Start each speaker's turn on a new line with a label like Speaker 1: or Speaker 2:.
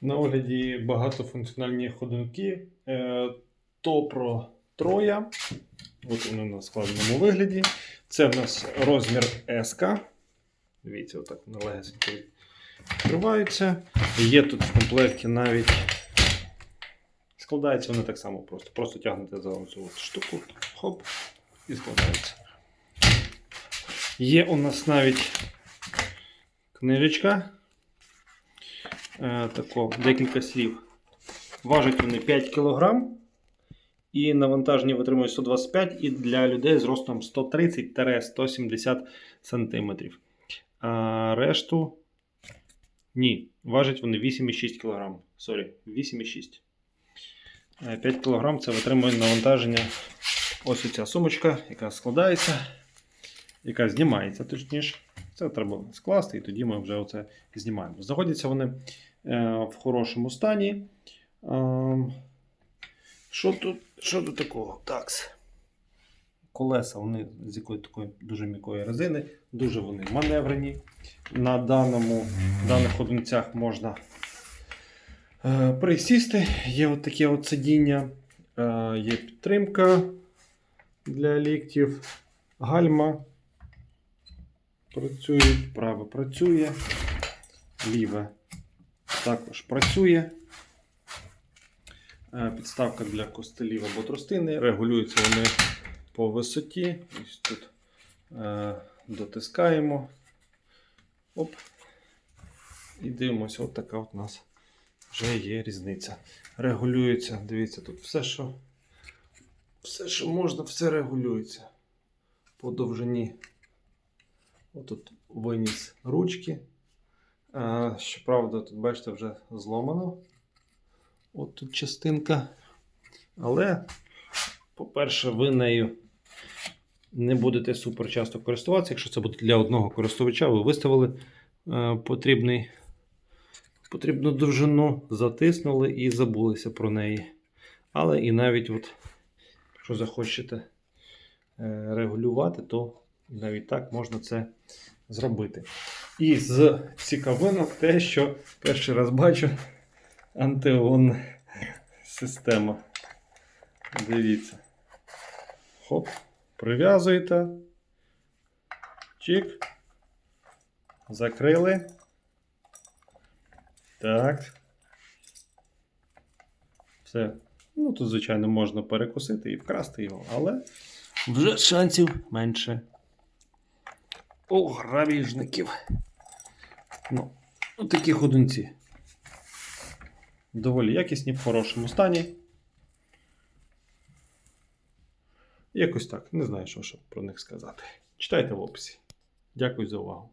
Speaker 1: На огляді багатофункціональні ходунки е, Топро Троя. От вони на складеному вигляді. Це в нас розмір S. Дивіться, отак вони легесенько відкриваються. Є тут в комплекті навіть. Складаються вони так само просто. Просто тягнете за от штуку, хоп, і складаються. Є у нас навіть книжечка. Е, тако, декілька слів. Важать вони 5 кг. І навантаження витримують 125 і для людей з ростом 130-170 см. А решту ні, важать вони 8,6 кг. Сорі, 8,6. 5 кг це витримує навантаження. Ось ця сумочка, яка складається, яка знімається, точніше. Це треба скласти, і тоді ми вже оце знімаємо. Знаходяться вони е, в хорошому стані. Ем, Що тут, що тут такого? Такс. Колеса вони з якої такої дуже м'якої резини, дуже вони маневрені. На даному, даних ходунцях можна е, присісти. Є от таке от сидіння, е, є підтримка для ліктів, гальма працюють, праве працює, ліве також працює. Е, Підставка для костелів або тростини. Регулюються вони по висоті. Ось тут е, дотискаємо. Оп. І дивимося, от така от у нас вже є різниця. Регулюється, дивіться, тут все, що все, що можна, все регулюється. По довжині. Отут виніс ручки. Щоправда, тут, бачите, вже зломано. От тут частинка. Але, по-перше, ви нею не будете супер часто користуватися. Якщо це буде для одного користувача, ви виставили е, потрібний, потрібну довжину, затиснули і забулися про неї. Але і навіть, от, якщо захочете е, регулювати, то навіть так можна це зробити. І з цікавинок те, що перший раз бачу антион система. Дивіться. Хоп, прив'язуєте. Чик. Закрили. Так. Все. Ну, тут, звичайно, можна перекусити і вкрасти його, але вже шансів менше. О, грабіжників. Ну, ну такі ходунці. Доволі якісні, в хорошому стані. Якось так. Не знаю, що, що про них сказати. Читайте в описі. Дякую за увагу.